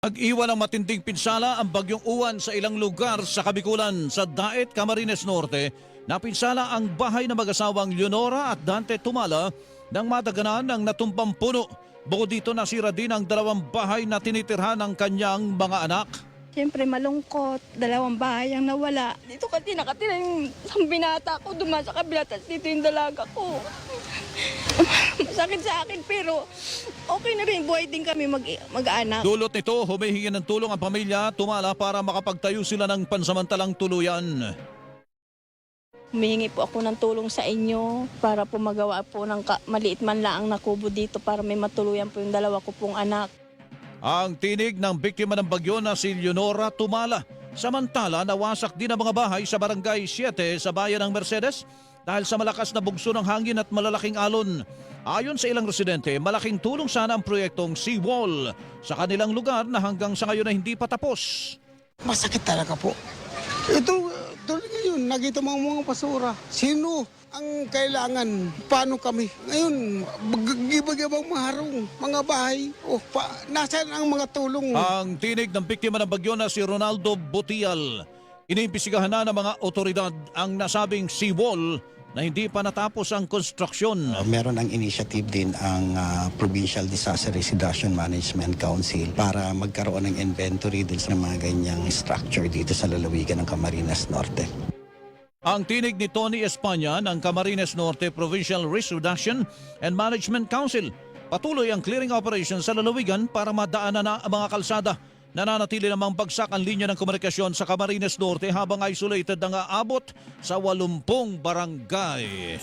Nag-iwan ng matinding pinsala ang bagyong uwan sa ilang lugar sa Kabikulan sa Daet, Camarines Norte. Napinsala ang bahay ng mag-asawang Leonora at Dante Tumala nang madaganan ng natumbang puno. Bukod dito nasira din ang dalawang bahay na tinitirhan ng kanyang mga anak. Siyempre malungkot, dalawang bahay ang nawala. Dito kasi nakatira yung binata ko, duma sa kabila, tapos dito yung dalaga ko. Masakit sa akin pero okay na rin, buhay din kami mag- mag-anak. Dulot nito, humihingi ng tulong ang pamilya Tumala para makapagtayo sila ng pansamantalang tuluyan. Humihingi po ako ng tulong sa inyo para po magawa po ng maliit man lang na kubo dito para may matuluyan po yung dalawa ko pong anak. Ang tinig ng biktima ng bagyo na si Leonora Tumala. Samantala, nawasak din ang mga bahay sa Barangay 7 sa bayan ng Mercedes dahil sa malakas na bugso ng hangin at malalaking alon. Ayon sa ilang residente, malaking tulong sana ang proyektong seawall sa kanilang lugar na hanggang sa ngayon ay hindi pa tapos. Masakit talaga po. Ito, tulad ngayon, nakita ang mga basura. Sino ang kailangan? Paano kami? Ngayon, bagibagibang mga harong, mga bahay. O, pa, nasaan ang mga tulong? Ang tinig ng biktima ng bagyo na si Ronaldo Butial. Iniimbisigahan na ng mga otoridad ang nasabing seawall na hindi pa natapos ang konstruksyon. Uh, meron ang initiative din ang uh, Provincial Disaster Reduction Management Council para magkaroon ng inventory din sa mga ganyang structure dito sa lalawigan ng Camarines Norte. Ang tinig ni Tony Espanya ng Camarines Norte Provincial Risk Reduction and Management Council. Patuloy ang clearing operation sa lalawigan para madaanan na ang mga kalsada. Nananatili namang bagsak ang linya ng komunikasyon sa Camarines Norte habang isolated na nga abot sa 80 barangay.